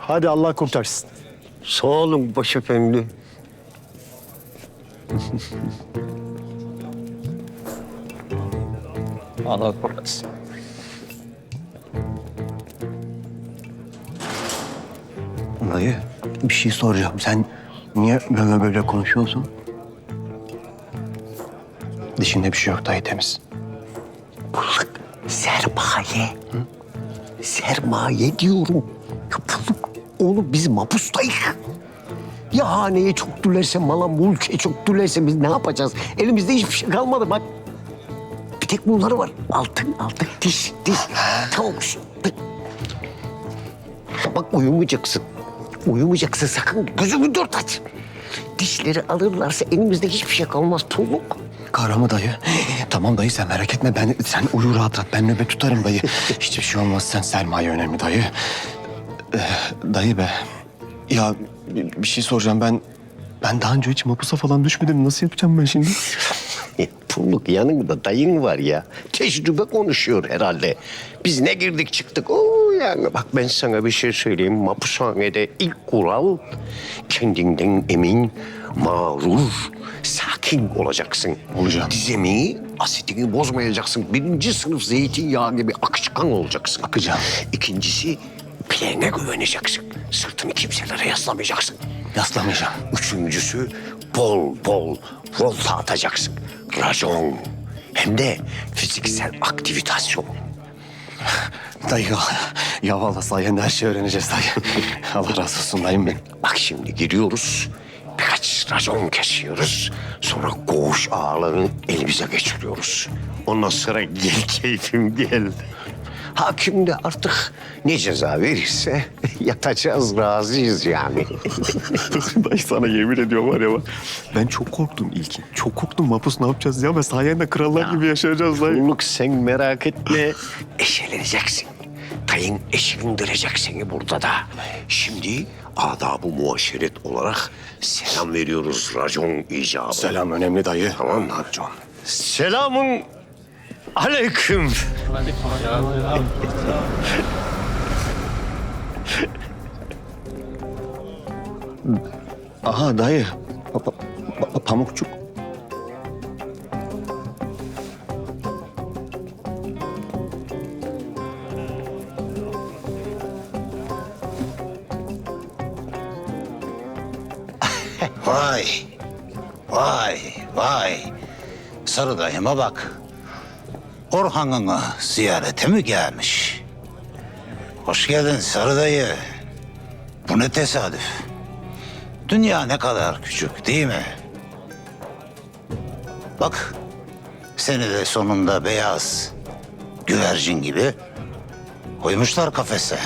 Hadi Allah kurtarsın. Sağ olun başefendi. Allah korusun. Dayı bir şey soracağım. Sen niye böyle böyle konuşuyorsun? Dişinde bir şey yok dayı temiz. Bulluk sermaye. Sermaye diyorum. Ya bulluk oğlum biz mapustayız. Ya haneye çok dülerse, mala mulke çok dülerse biz ne yapacağız? Elimizde hiçbir şey kalmadı bak. Bir tek bunları var. Altın, altın, diş, diş. Tamam. Bak uyumayacaksın. Uyumayacaksın sakın. Gözünü dört aç. Dişleri alırlarsa elimizde hiçbir şey kalmaz. Pulluk. Kara mı dayı? tamam dayı sen merak etme. Ben sen uyu rahat rahat. Ben nöbet tutarım dayı. Hiçbir şey olmaz. Sen sermaye önemli dayı. Ee, dayı be. Ya bir bir şey soracağım. Ben ben daha önce hiç mapusa falan düşmedim. Nasıl yapacağım ben şimdi? Pulluk yanında dayın var ya. Tecrübe konuşuyor herhalde. Biz ne girdik çıktık. Oo yani bak ben sana bir şey söyleyeyim. Mapushanede ilk kural kendinden emin, mağrur, sakin olacaksın. Olacağım. Dizemi, asitini bozmayacaksın. Birinci sınıf zeytinyağı gibi akışkan olacaksın. Akacağım. İkincisi plene güveneceksin. Sırtını kimselere yaslamayacaksın. Yaslamayacağım. Üçüncüsü bol bol volta atacaksın. Rajon. Hem de fiziksel aktivitasyon. Dayı ya vallahi sayende her şeyi öğreneceğiz dayı. Allah razı olsun dayım benim. Bak şimdi giriyoruz. Birkaç rajon kesiyoruz. Sonra koğuş ağlarını elimize geçiriyoruz. Ondan sonra gel keyfim gel. Hakim de artık ne ceza verirse yatacağız razıyız yani. Dayı sana yemin ediyorum var ya bak. Ben çok korktum ilkin. Çok korktum Mapus ne yapacağız ya? Ve sayende krallar gibi yaşayacağız dayı. Kulluk sen merak etme. Eşeleneceksin. Dayın eşelindirecek seni burada da. Şimdi adab-ı muaşeret olarak selam veriyoruz racon icabı. Selam önemli dayı. Tamam mı? John. Selamun aleyküm. Aha dayı. Pa- pa- pa- pamukçuk. Vay, vay, vay. Sarı dayıma bak. Orhan'ını ziyarete mi gelmiş? Hoş geldin Sarı dayı. Bu ne tesadüf. Dünya ne kadar küçük değil mi? Bak, seni de sonunda beyaz güvercin gibi koymuşlar kafese.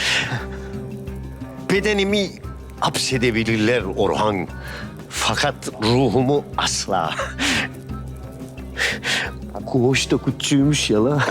Bedenimi hapsedebilirler Orhan. Fakat ruhumu asla. Koğuş da küçüğümüş ya la.